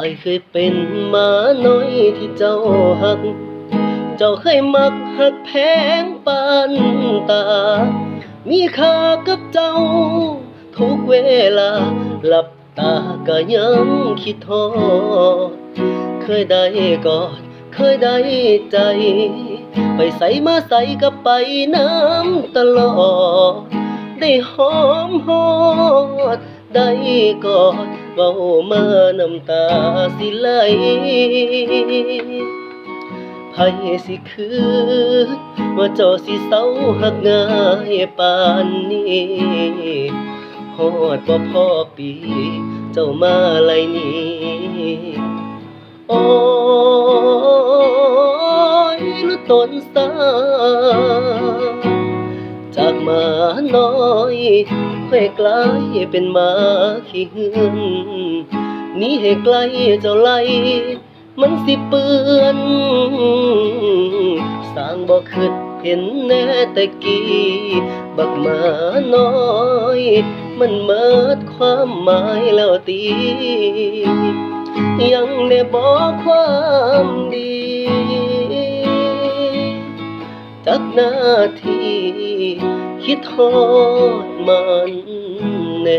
อายเคยเป็นหมาน้อยที่เจ้าหัก เจ้าเคยมักหักแพงปานตา มีค่ากับเจ้า ทุกเวลาหลับตาก็ยังคิดทอดเคยได้กอดเคยได้ใจ ไปใส่มาใส่ก็ไปน้ำตลอด ได้หอมหอด ได้กอด เบามาน้ำตาสิไหลไผสิคืนว่าเจ้าสิเศร้าหักง่ายปานนี้ฮอดบ่พอปี เจ้ามาไลนี้โอ้ยลุตนสาจากหมา น้อยค่อยกลายเป็นหมาขี้หึงหนีให้ไกลเจ้าไล่มันสิเปื้อนสร้างบ่คิดเห็นแน่แต่กี้ บักหมาน้อย มันเมิดความหมายแล้วตี ยังได้บอกความดี กหน้าที่คิดทอดมันแน่